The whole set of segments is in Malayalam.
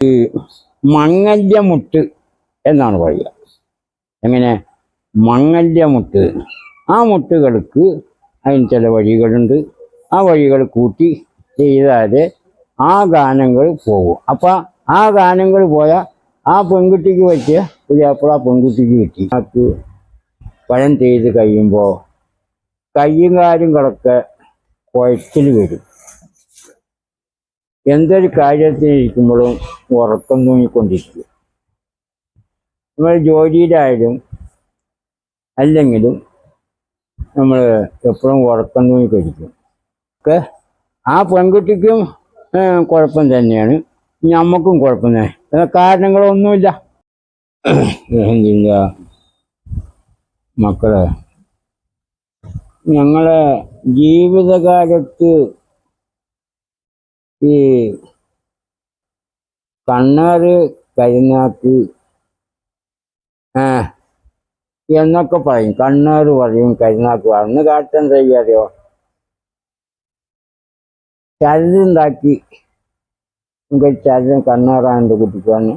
ഈ മങ്ങല്യമുട്ട് എന്നാണ് പറയുക. എങ്ങനെ? മങ്ങല്യമുട്ട്. ആ മുട്ടുകൾക്ക് അതിന് ചില വഴികളുണ്ട്. ആ വഴികൾ കൂട്ടി ചെയ്താൽ ആ ഗാനങ്ങൾ പോകും. അപ്പം ആ ഗാനങ്ങൾ പോയാൽ ആ പെൺകുട്ടിക്ക് പറ്റിയ ആ പെൺകുട്ടിക്ക് കിട്ടി. ആക്ക് പഴം ചെയ്ത് കഴിയുമ്പോൾ കയ്യും കിടക്കെ കുഴച്ചിൽ വരും. എന്തൊരു കാര്യത്തിനിരിക്കുമ്പോഴും ഉറക്കം തൂങ്ങിക്കൊണ്ടിരിക്കും. നമ്മൾ ജോലിയിലായാലും അല്ലെങ്കിലും നമ്മൾ എപ്പോഴും ഉറക്കം തൂങ്ങിക്കൊണ്ടിരിക്കും. ഒക്കെ ആ പെൺകുട്ടിക്കും കുഴപ്പം തന്നെയാണ്. നമുക്കും കുഴപ്പം തന്നെ. കാരണങ്ങളൊന്നുമില്ല. എന്തില്ല മക്കളെ ഞങ്ങളെ ജീവിതകാലത്ത് ഈ കണ്ണാറ് കരിനാക്ക് എന്നൊക്കെ പറയും. കണ്ണാറ് പറയും കരിനാക്ക് അന്ന് എന്താ ചെയ്യാറിയോ ചരടുണ്ടാക്കി. നമുക്ക് ചരട് കണ്ണാറാണ്ട് കുട്ടിക്കാണ്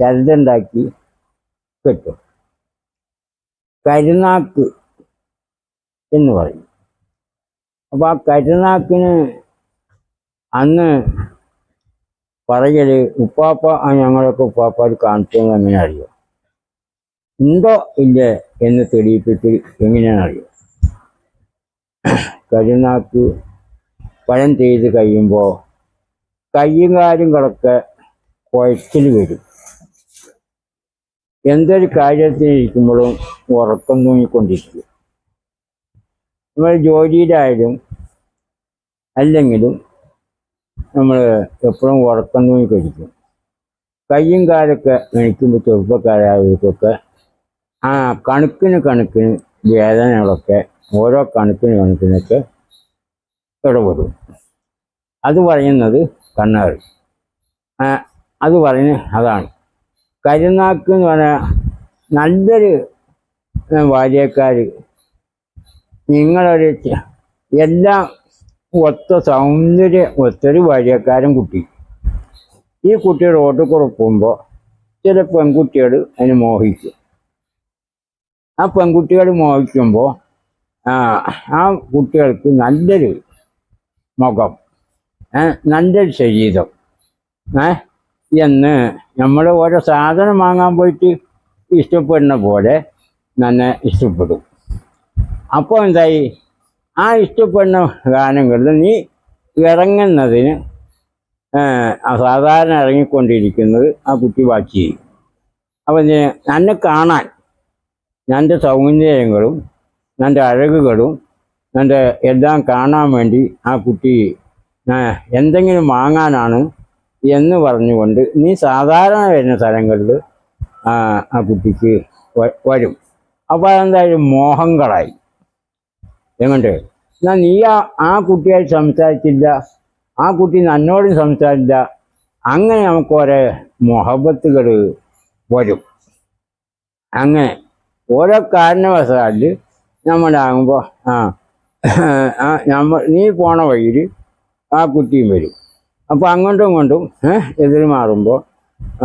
ചരടുണ്ടാക്കി കിട്ടും. കരുനാക്ക് എന്ന് പറയും. അപ്പോൾ ആ കരുനാക്കിന് അന്ന് പറയൽ ഉപ്പാപ്പ ഞങ്ങളൊക്കെ ഉപ്പാപ്പാർ കാണിച്ചതെന്ന് എങ്ങനെ അറിയോ? ഉണ്ടോ ഇല്ലേ എന്ന് തെളിയിപ്പിച്ച് എങ്ങനെയാണ് അറിയോ? കരുനാക്ക് പഴം ചെയ്ത് കഴിയുമ്പോൾ കയ്യും കിടക്കെ കുഴച്ചിൽ വരും. എന്തൊരു കാര്യത്തിനിരിക്കുമ്പോഴും ഉറക്കം തൂങ്ങിക്കൊണ്ടിരിക്കും. നമ്മൾ ജോലിയിലായാലും അല്ലെങ്കിലും നമ്മൾ എപ്പോഴും ഉറക്കം കഴിക്കും. കയ്യും കാലൊക്കെ എണിക്കുമ്പോൾ ചെറുപ്പക്കാരായവർക്കൊക്കെ ആ കണക്കിന് കണക്കിന് വേദനകളൊക്കെ ഓരോ കണക്കിന് കണക്കിനൊക്കെ ഇടപെടും. അത് പറയുന്നത് കണ്ണാറ് അത് പറയുന്നത് അതാണ്. കരുനാക്ക് എന്ന് പറഞ്ഞാൽ നല്ലൊരു ഭാര്യക്കാർ നിങ്ങളൊരു എല്ലാം ഒത്ത സൗന്ദര്യ ഒത്തൊരു വഴിയക്കാരൻ കുട്ടി. ഈ കുട്ടി റോഡ് കുറക്കുമ്പോൾ ചില പെൺകുട്ടികൾ അതിന് മോഹിക്കും. ആ പെൺകുട്ടികൾ മോഹിക്കുമ്പോൾ ആ കുട്ടികൾക്ക് നല്ലൊരു മുഖം നല്ലൊരു ശരീരം എന്ന് നമ്മൾ ഓരോ സാധനം വാങ്ങാൻ പോയിട്ട് ഇഷ്ടപ്പെടുന്ന പോലെ നന്നെ ഇഷ്ടപ്പെടും. അപ്പോൾ എന്തായി? ആ ഇഷ്ടപ്പെടുന്ന ഗാനങ്ങളിൽ നീ ഇറങ്ങുന്നതിന് സാധാരണ ഇറങ്ങിക്കൊണ്ടിരിക്കുന്നത് ആ കുട്ടി വാച്ച് ചെയ്യും. അപ്പം എന്നെ കാണാൻ എന്റെ സൗന്ദര്യങ്ങളും എന്റെ അഴകുകളും എന്റെ എല്ലാം കാണാൻ വേണ്ടി ആ കുട്ടി എന്തെങ്കിലും വാങ്ങാനാണ് എന്ന് പറഞ്ഞുകൊണ്ട് നീ സാധാരണ വരുന്ന സ്ഥലങ്ങളിൽ ആ കുട്ടിക്ക് വരും. അപ്പോൾ അതെന്തായാലും മോഹങ്ങളായി. എങ്ങോട്ട്? എന്നാ നീ ആ കുട്ടിയായി സംസാരിച്ചില്ല. ആ കുട്ടി നന്നോടും സംസാരിച്ചില്ല. അങ്ങനെ നമുക്ക് ഓരോ മൊഹബത്തുകൾ വരും. അങ്ങനെ ഓരോ കാരണവശാൽ നമ്മളാകുമ്പോൾ ആ നമ്മൾ നമ്മ നീ പോണ വഴിയിൽ ആ കുട്ടിയും വരും. അപ്പോൾ അങ്ങോട്ടും ഇങ്ങോട്ടും എതിർ മാറുമ്പോൾ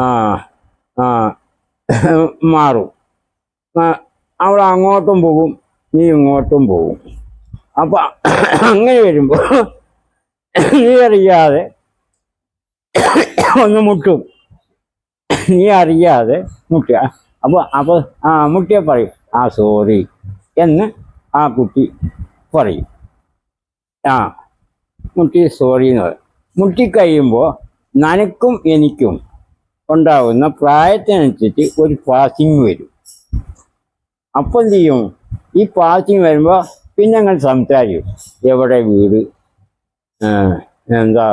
ആ ആ മാറും. അവൾ അങ്ങോട്ടും പോകും നീ ഇങ്ങോട്ടും പോകും. അപ്പം അങ്ങനെ വരുമ്പോൾ നീ അറിയാതെ ഒന്ന് മുട്ടും. നീ അറിയാതെ മുട്ടുക. അപ്പോൾ അപ്പോൾ ആ മുട്ടിയെ പറയും ആ സോറി എന്ന് ആ കുട്ടി പറയും. ആ മുട്ടി സോറി എന്ന് പറയും. മുട്ടിക്കഴിയുമ്പോൾ നനക്കും എനിക്കും ഉണ്ടാകുന്ന പ്രായത്തിനനുസരിച്ച് ഒരു പാസിങ് വരും. അപ്പം ചെയ്യും? ഈ പാസിങ് വരുമ്പോൾ പിന്നെ ഞങ്ങൾ സംസാരിക്കും എവിടെ വീട് എന്താ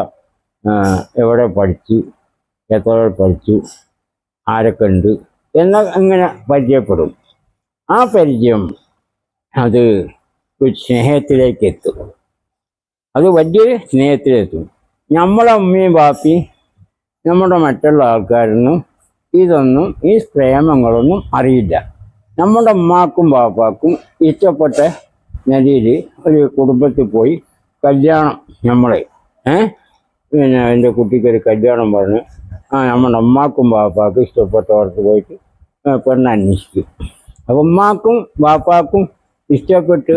എവിടെ പഠിച്ചു എത്ര പഠിച്ചു ആരൊക്കെ ഉണ്ട് എന്ന അങ്ങനെ പരിചയപ്പെടും. ആ പരിചയം അത് ഒരു സ്നേഹത്തിലേക്ക് എത്തും. അത് വലിയൊരു സ്നേഹത്തിലെത്തും. നമ്മളെ അമ്മയും ബാപ്പിയും നമ്മുടെ മറ്റുള്ള ആൾക്കാരൊന്നും ഇതൊന്നും ഈ പ്രേമങ്ങളൊന്നും അറിയില്ല. നമ്മുടെ ഉമ്മാക്കും ബാപ്പാക്കും ഇഷ്ടപ്പെട്ട നിലയിൽ ഒരു കുടുംബത്തിൽ പോയി കല്യാണം നമ്മളെ ഏ? പിന്നെ എന്റെ കുട്ടിക്ക് ഒരു കല്യാണം പറഞ്ഞ്. ആ നമ്മുടെ അമ്മാക്കും ബാപ്പാക്കും ഇഷ്ടപ്പെട്ടവർക്ക് പോയിട്ട് പെണ്ണ് അന്വേഷിക്കും അപ്പം ഉമ്മാക്കും വാപ്പാക്കും ഇഷ്ടപ്പെട്ട്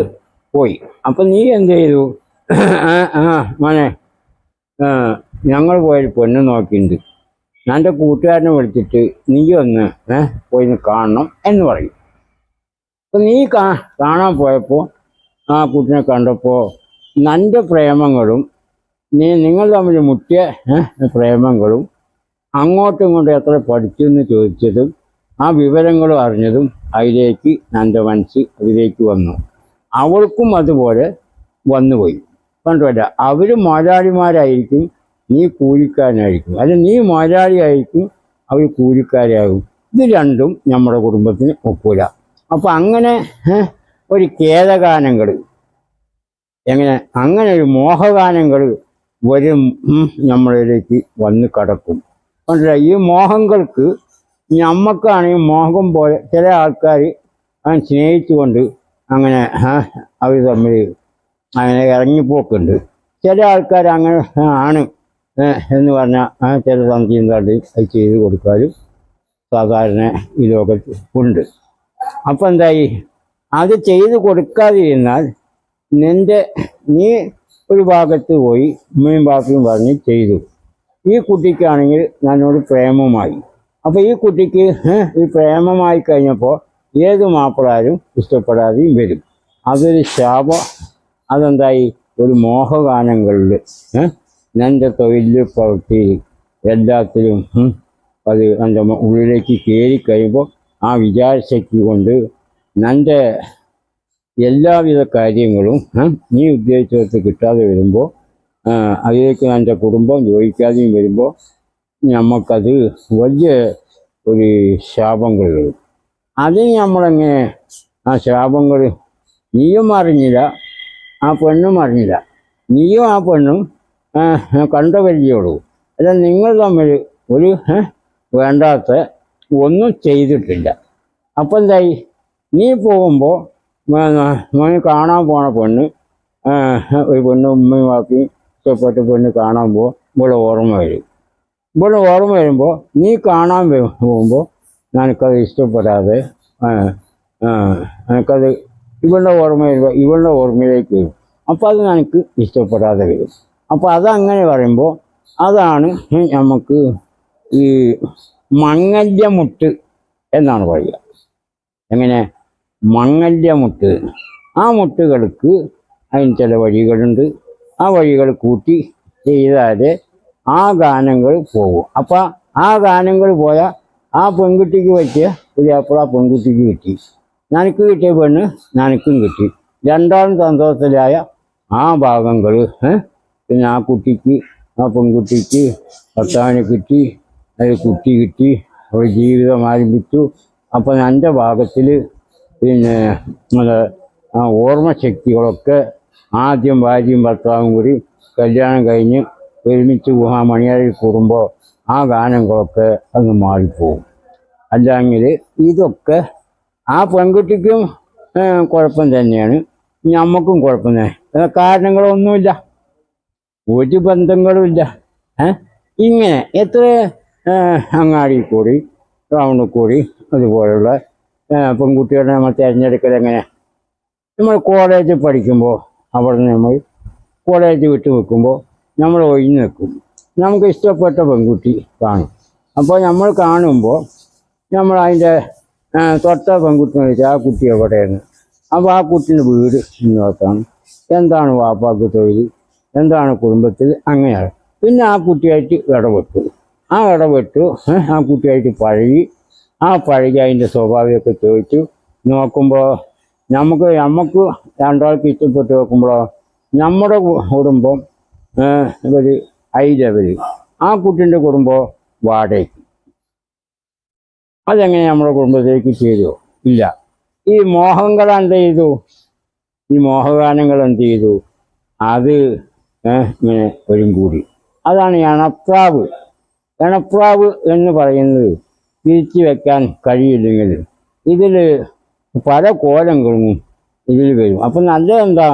പോയി. അപ്പം നീ എന്ത് ചെയ്തു? ആ മോനെ ഞങ്ങൾ പോയൊരു പെണ്ണ് നോക്കിയിട്ടുണ്ട് എന്റെ കൂട്ടുകാരനെ വിളിച്ചിട്ട് നീ ഒന്ന് പോയി കാണണം എന്ന് പറയും. അപ്പം നീ കാണാൻ പോയപ്പോൾ ആ കുട്ടിനെ കണ്ടപ്പോൾ നിന്റെ പ്രേമങ്ങളും നീ നിങ്ങൾ തമ്മിൽ മുട്ടിയ പ്രേമങ്ങളും അങ്ങോട്ടും ഇങ്ങോട്ടും എത്ര പഠിച്ചു എന്ന് ചോദിച്ചതും ആ വിവരങ്ങളും അറിഞ്ഞതും അതിലേക്ക് നന്റെ മനസ്സ് അതിലേക്ക് വന്നു. അവൾക്കും അതുപോലെ വന്നുപോയി. കണ്ടുവല്ല അവർ മുതലാളിമാരായിരിക്കും നീ കൂലിക്കാരനായിരിക്കും. അല്ല നീ മുതലാളിയായിരിക്കും അവർ കൂലിക്കാരാകും ഇത് രണ്ടും നമ്മുടെ കുടുംബത്തിന് ഒക്കൂല അപ്പം അങ്ങനെ ഒരു ഖേദഗാനങ്ങൾ. എങ്ങനെ? അങ്ങനെ ഒരു മോഹഗാനങ്ങൾ വരും നമ്മളിലേക്ക് വന്ന് കടക്കും. അതുകൊണ്ടല്ല ഈ മോഹങ്ങൾക്ക് നമ്മക്കാണെങ്കിൽ മോഹം പോലെ ചില ആൾക്കാർ അവൻ സ്നേഹിച്ചുകൊണ്ട് അങ്ങനെ അവർ തമ്മിൽ അങ്ങനെ ഇറങ്ങിപ്പോക്കുണ്ട്. ചില ആൾക്കാർ അങ്ങനെ ആണ് എന്ന് പറഞ്ഞാൽ ചില സംശയം തള്ളി അത് ചെയ്ത് കൊടുക്കാനും സാധാരണ ഈ ലോകത്ത് ഉണ്ട്. അപ്പം എന്തായി? അത് ചെയ്തു കൊടുക്കാതിരുന്നാൽ നിന്റെ നീ ഒരു ഭാഗത്ത് പോയി ഉമ്മയും ബാപ്പയും പറഞ്ഞ് ചെയ്തു. ഈ കുട്ടിക്കാണെങ്കിൽ നന്നോട് പ്രേമമായി. അപ്പോൾ ഈ കുട്ടിക്ക് ഈ പ്രേമമായി കഴിഞ്ഞപ്പോൾ ഏത് മാപ്പിളാരും ഇഷ്ടപ്പെടാതെയും വരും. അതൊരു ശാപ. അതെന്തായി? ഒരു മോഹഗാനങ്ങളിൽ എന്റെ തൊഴിൽ പ്രവൃത്തി എല്ലാത്തിലും അത് എന്റെ ഉള്ളിലേക്ക് കയറി കഴിയുമ്പോൾ ആ വിചാരശക്തി കൊണ്ട് നിന്റെ എല്ലാവിധ കാര്യങ്ങളും ഏ, നീ ഉദ്ദേശിച്ചിടത്ത് കിട്ടാതെ വരുമ്പോൾ അതിലേക്ക് എന്റെ കുടുംബം യോജിക്കാതെയും വരുമ്പോൾ നമുക്കത് വലിയ ഒരു ശാപങ്ങൾ വരും. അതിന് നമ്മളെങ്ങനെ ആ ശാപങ്ങൾ നീയും അറിഞ്ഞില്ല ആ പെണ്ണും അറിഞ്ഞില്ല. നീയും ആ പെണ്ണും ആ, കണ്ട പരിചയമുള്ളൂ. അല്ല നിങ്ങൾ തമ്മിൽ ഒരു ഏ, വേണ്ടാത്ത ഒന്നും ചെയ്തിട്ടില്ല. അപ്പം എന്തായി നീ പോകുമ്പോൾ മോന് കാണാൻ പോണ പെണ്ണ് ഒരു പെണ്ണ് ഉമ്മയും വാപ്പിയും ഇഷ്ടപ്പെട്ട പെണ്ണ് കാണാൻ പോകും ഇവിടെ ഓർമ്മ വരും. ഇവിടെ ഓർമ്മ വരുമ്പോൾ നീ കാണാൻ പോകുമ്പോൾ നിനക്കത് ഇഷ്ടപ്പെടാതെ നിനക്കത് ഇവളുടെ ഓർമ്മ വരുമ്പോൾ ഇവളുടെ ഓർമ്മയിലേക്ക് വരും. അപ്പോൾ അത് നിനക്ക് ഇഷ്ടപ്പെടാതെ വരും. അപ്പോൾ അതങ്ങനെ പറയുമ്പോൾ അതാണ് നമുക്ക് ഈ മങ്ങല്യമുട്ട് എന്നാണ് പറയുക. എങ്ങനെ? മങ്ങല്യമുട്ട്. ആ മുട്ടുകൾക്ക് അതിന് ചില വഴികളുണ്ട്. ആ വഴികൾ കൂട്ടി ചെയ്താൽ ആ ഗാനങ്ങൾ പോകും അപ്പം ആ ഗാനങ്ങൾ പോയാൽ ആ പെൺകുട്ടിക്ക് പറ്റിയ പുതിയപ്പോൾ ആ പെൺകുട്ടിക്ക് കിട്ടി. നനക്ക് കിട്ടിയ പെണ്ണ് നനക്കും കിട്ടി. രണ്ടാളും സന്തോഷത്തിലായ ആ ഭാഗങ്ങൾ പിന്നെ ആ കുട്ടിക്ക് ആ പെൺകുട്ടിക്ക് ഭർത്താവിനെ കിട്ടി അത് കുട്ടി കിട്ടി ഒരു ജീവിതം ആരംഭിച്ചു. അപ്പം എന്റെ ഭാഗത്തിൽ പിന്നെ ആ ഓർമ്മശക്തികളൊക്കെ ആദ്യം ഭാര്യയും ഭർത്താവും കൂടി കല്യാണം കഴിഞ്ഞ് ഒരുമിച്ച് മണിയറിൽ കൂടുമ്പോൾ ആ ഗാനങ്ങളൊക്കെ അങ്ങ് മാറിപ്പോവും. അല്ലെങ്കിൽ ഇതൊക്കെ ആ പെൺകുട്ടിക്കും കുഴപ്പം തന്നെയാണ്. നമുക്കും കുഴപ്പം തന്നെ. കാരണങ്ങളൊന്നുമില്ല. ഒരു ബന്ധങ്ങളുമില്ല ഇങ്ങനെ എത്ര അങ്ങാടി കൂടി ടൗണിൽ കൂടി അതുപോലുള്ള പെൺകുട്ടികളെ നമ്മൾ തിരഞ്ഞെടുക്കൽ എങ്ങനെ? നമ്മൾ കോളേജിൽ പഠിക്കുമ്പോൾ അവിടെ നമ്മൾ കോളേജ് വിട്ട് നിൽക്കുമ്പോൾ നമ്മൾ ഒഴിഞ്ഞു നിൽക്കും. നമുക്ക് ഇഷ്ടപ്പെട്ട പെൺകുട്ടി കാണും. അപ്പോൾ നമ്മൾ കാണുമ്പോൾ നമ്മൾ അതിന്റെ തൊട്ട പെൺകുട്ടി വെച്ചാൽ ആ കുട്ടി എവിടെയാണ്? അപ്പോൾ ആ കുട്ടീന്റെ വീട് ഇന്നോട്ടാണ് എന്താണ് വാപ്പാക്ക് തൊഴിൽ? എന്താണ് കുടുംബത്തിൽ? അങ്ങനെയാണ്. പിന്നെ ആ കുട്ടിയായിട്ട് ഇടപെട്ടു. ആ ഇടപെട്ടു ആ കുട്ടിയായിട്ട് പഴകി. ആ പഴകി അതിന്റെ സ്വഭാവമൊക്കെ ചോദിച്ചു. നോക്കുമ്പോൾ നമുക്ക് നമുക്ക് രണ്ടാൾക്ക് ഇഷ്ടപ്പെട്ട് നോക്കുമ്പോഴോ നമ്മുടെ കുടുംബം ഒരു ഐരവർ ആ കുട്ടീന്റെ കുടുംബം വാടകയ്ക്ക്. അതെങ്ങനെ നമ്മുടെ കുടുംബത്തിലേക്ക് ചേരുമോ ഇല്ല. ഈ മോഹങ്ങൾ എന്ത് ചെയ്തു? ഈ മോഹഗാനങ്ങൾ എന്ത് ചെയ്തു? അത് ഇങ്ങനെ വരും കൂടി. അതാണ് എണപ്രാവ്. എണപ്രാവ് എന്ന് പറയുന്നത് തിരിച്ചു വെക്കാൻ കഴിയില്ലെങ്കിൽ ഇതിൽ പല കോലങ്ങളും ഇതിൽ വരും. അപ്പം നല്ലതെന്താ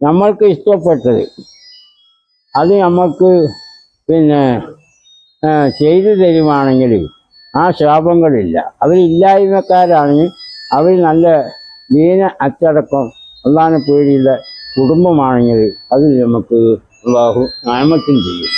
നമ്മൾക്ക് ഇഷ്ടപ്പെട്ടത്. അത് നമുക്ക് പിന്നെ ചെയ്തു തരുവാണെങ്കിൽ ആ ശാപങ്ങളില്ല. അവരില്ലായ്മക്കാരാണെങ്കിൽ അവർ നല്ല ദീന അച്ചടക്കം അള്ളാനെ പേടിയുള്ള കുടുംബമാണെങ്കിൽ അതിൽ നമുക്ക് ബാഹു നാമത്തിൽ ചെയ്യും.